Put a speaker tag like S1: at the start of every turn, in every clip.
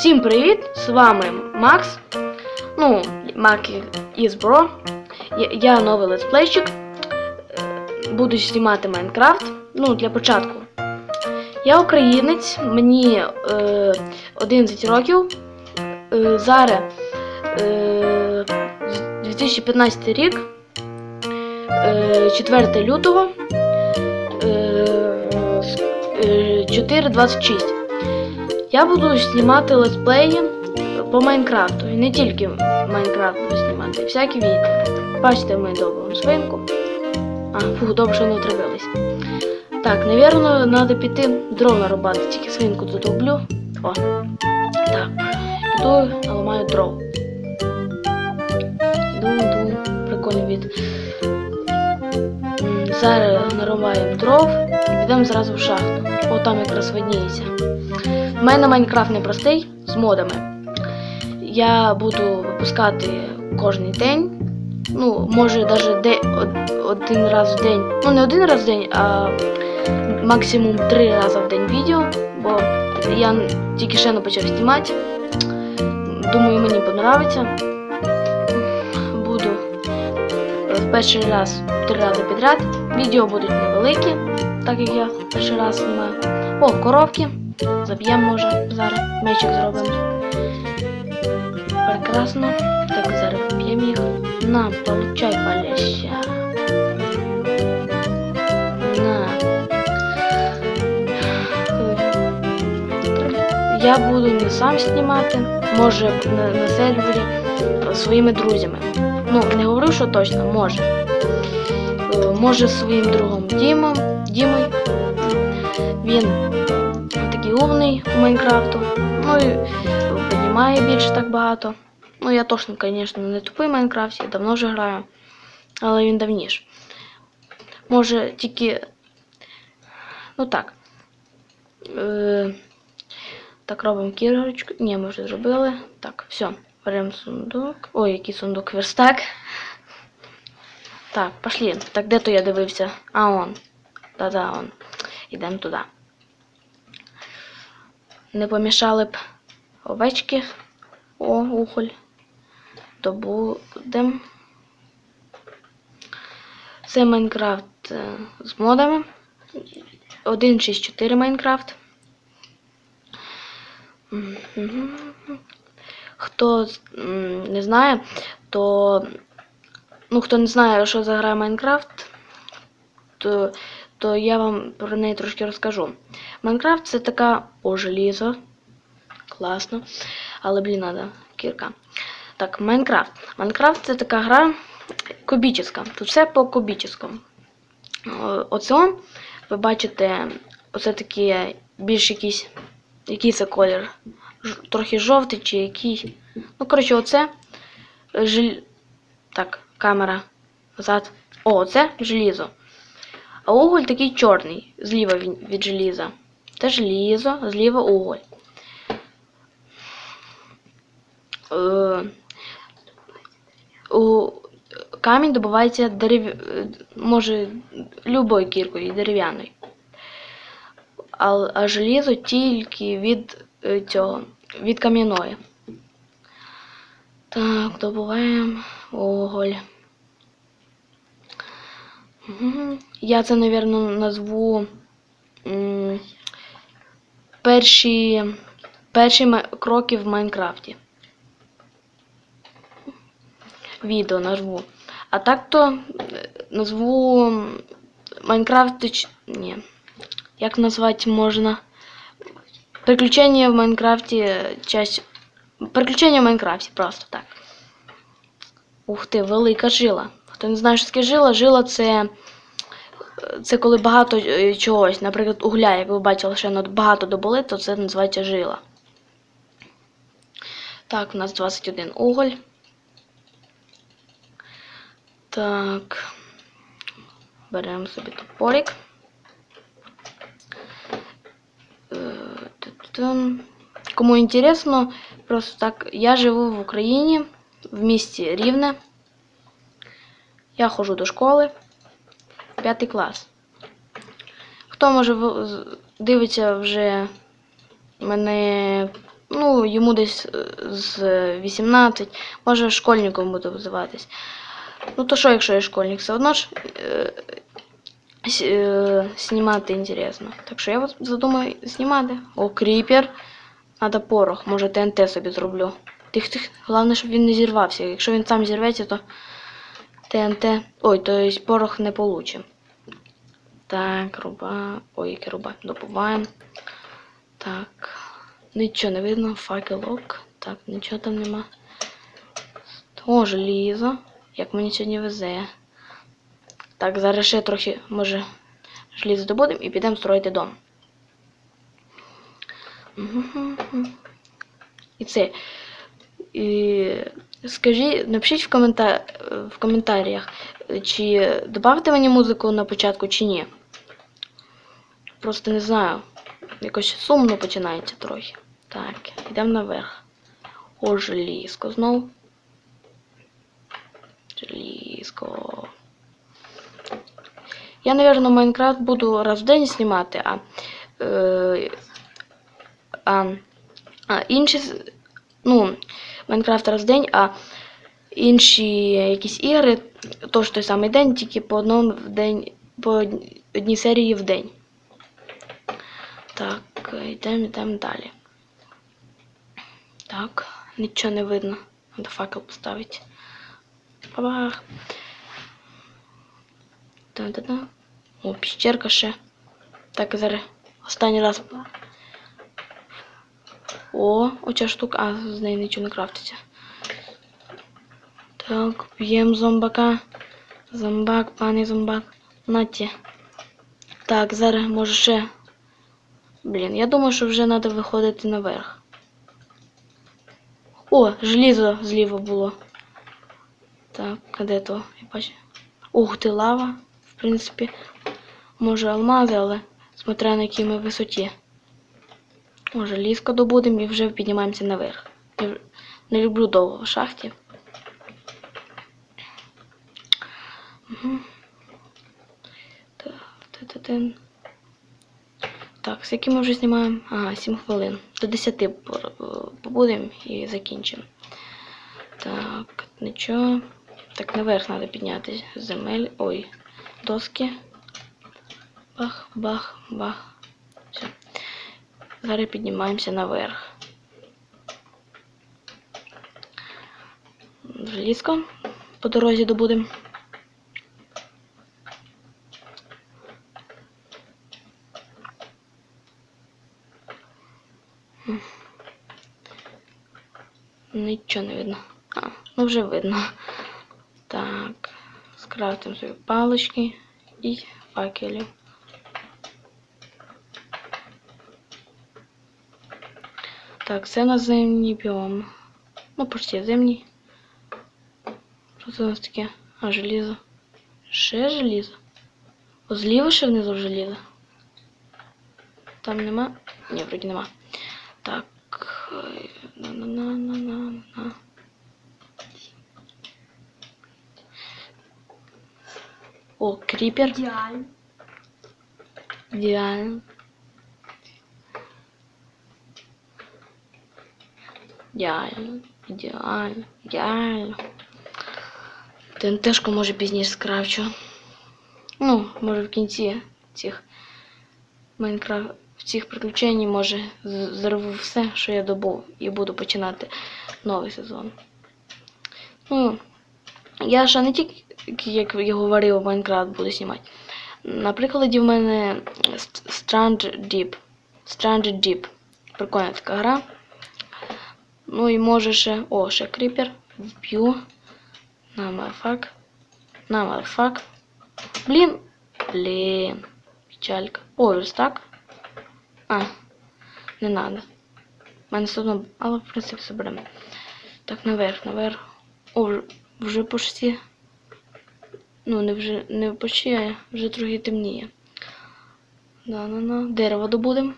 S1: Всім привіт! З вами Макс. Ну, Мак із Бро. Я, я новий летсплейщик. Е, Буду знімати Майнкрафт. Ну, для початку. Я українець, мені е, 11 років. Е, зараз е, 2015 рік. Е, 4 лютого. Е, е, 4.26. Я буду знімати летсплеї по Майнкрафту. І не тільки Майнкрафт буду знімати, всякі відео. Бачите мою добру свинку. А, фу, добре, що не отравились. Так, навірно, треба піти дров нарубати, тільки свинку задовблю. О. Так. Іду, наламаю дров. Прикольний від. Зараз нарубаємо дров і підемо зразу в шахту. О, там якраз видніється. У мене Майнкрафт непростий з модами. Я буду випускати кожен день. Ну, може навіть де, од- один раз в день. Ну, не один раз в день, а максимум три рази в день відео. Бо я тільки ще не почав знімати. Думаю, мені подобається. Буду е, в перший раз три рази підряд. Відео будуть невеликі, так як я перший раз знімаю. О, коровки. Заб'ємо може зараз. Мечик зробимо. Прекрасно. Так, зараз вб'ємо їх. На, получай паляща. На. Я буду не сам знімати, може на, на сервері своїми друзями. Ну, не говорю, що точно, може. Е, Може своїм другом Дімом, Дімою. Він такий умний у Майнкрафту. Ну і понімає більше так багато. Ну, я точно, звісно, не тупий в Майнкрафті, я давно вже граю. Але він давніше. Може тільки. Ну так. Е, так, робимо кірочку. Ні, ми вже зробили. Так, все. Беремо сундук. Ой, який сундук верстак. Так, пошли. Так, де то я дивився? А он. Да-да, он. Ідемо туди. Не помішали б овечки. О, ухоль. Добудем. Це Майнкрафт е, з модами. 1.6.4 Майнкрафт. Хто не знає, то. Ну, хто не знає, що за гра Майнкрафт, то, то я вам про неї трошки розкажу. Майнкрафт це така о, желізо. Класно. Але, блін, надо кірка. Так, Майнкрафт. Майнкрафт це така гра кубічна. Тут все по кубічному. Оце ви бачите, оце такі більш якісь. Який це колір? Ж- Трохи жовтий чи який. Ну, коротше, оце. Жель... Так, камера назад. О, оце желізо. А уголь такий чорний, зліва від, желіза. Це желізо, зліва уголь. Е, у камінь добувається дерев... може любою кіркою дерев'яною. А, а желізо тільки від е, цього, від кам'яної. Так, добуваємо уголь. Я це, напевно, назву перші, перші кроки в Майнкрафті. Відео назву. А так то е, назву Майнкрафт. Ні. Як назвати можна? Приключення в Майнкрафті. е, Часть. Приключення в Майнкрафті, просто так. Ух ти, велика жила. Хто не знає, що таке жила, жила це. Це коли багато е, чогось, наприклад, угля, як ви бачили, ще багато добули, то це називається жила. Так, у нас 21 уголь. Так. Беремо собі топорик. Е. Кому інтересно, просто так, я живу в Україні, в місті Рівне. Я ходжу до школи. П'ятий клас. Хто може дивиться вже мене Ну, йому десь е, з 18, може школьником буде визиватись. Ну то що, якщо я школьник, все одно ж е, е, знімати інтересно. Так що я задумаю знімати. О, кріпер. Надо порох, може ТНТ собі зроблю. Тих тих, головне, щоб він не зірвався. Якщо він сам зірветься, то ТНТ. Ой, то есть порох не получим. Так, руба. Ой, яке руба. Добуваємо. Так. Нічого не видно. Факелок. Так, нічого там нема. О, желізо. Як мені сьогодні везе. Так, зараз ще трохи, може, желізо добудемо і підемо строїти дом. І це. І скажіть, напишіть в, комента... в коментарях, чи додавати мені музику на початку, чи ні. Просто не знаю. Якось сумно починається трохи. Так, йдемо наверх. О, желізко знов. Желізко. Я, напевно, Майнкрафт буду раз в день знімати, а, е, а, а інші, ну, Майнкрафт раз в день, а інші якісь ігри, тож той самий день, тільки по одному в день, по одній- серії в день. Так, йдемо, йдемо далі. Так, нічого не видно. Надо факел поставити. Бабах. Та-да-да. О, піщерка ще. Так, зараз останній раз. О, оця штука. А, з неї нічого не крафтиться. Так, б'ємо зомбака. Зомбак, пане зомбак. Наті. Так, зараз може ще. Блін, я думаю, що вже треба виходити наверх. О, желізо зліва було. Так, а де то? Я бачу. Ух ти, лава. В принципі, може алмази, але смотря на якій ми висоті. Може, ліска добудемо і вже піднімаємося наверх. Я не люблю довго в шахті. Так, та-та-тин. Так, з ми вже знімаємо? Ага, 7 хвилин. До 10 побудемо і закінчимо. Так, нічого. Так, наверх треба піднятися. Земель. Ой, доски. Бах, бах, бах. Зараз піднімаємося наверх. Желізко. По дорозі добудемо. Нічого не видно. А, ну вже видно. Так, скрафтимо собі палички і факелів. Так, це на зимній біом. Ну, почти зимній. Що це у нас таке? А, желізо. Ще желізо. О, зліва ще внизу желізо. Там нема? Ні, вроді нема. Так. На-на-на-на-на-на. О, кріпер.
S2: Ідеально.
S1: Ідеально. Ідеально. Ідеально. Ідеально. ТНТшку може пізніше скрафчу. Ну, може в кінці цих Майнкрафт цих приключень може з- зірву все, що я добув, і буду починати новий сезон. Ну, я ще не тільки, як я говорив, Майнкрафт буду знімати. На прикладі в мене St- Strange Deep. Strange Deep. Прикольна така гра. Ну і може ще. О, ще кріпер. Вб'ю. На мафак. На мафак. Блін. Блін. Печалька. О, верстак. А, не надо. У мене все одно, але в принципі все беремо. Так, наверх, наверх. О, вже- вже почти. Ну, не вже не почти, а вже трохи темніє. Да-на-на. Дерево добудемо.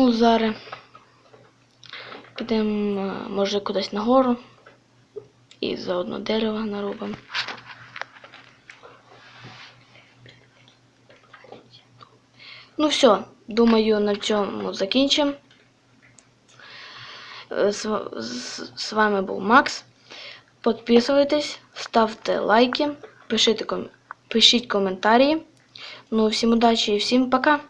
S1: Ну, зараз підемо, е, може, кудись нагору і заодно дерево наробимо. Ну все, думаю, на цьому закінчимо. Е, з вами був Макс. Підписуйтесь, ставте лайки, пишіть коментарі. Ну, всім удачі і всім пока!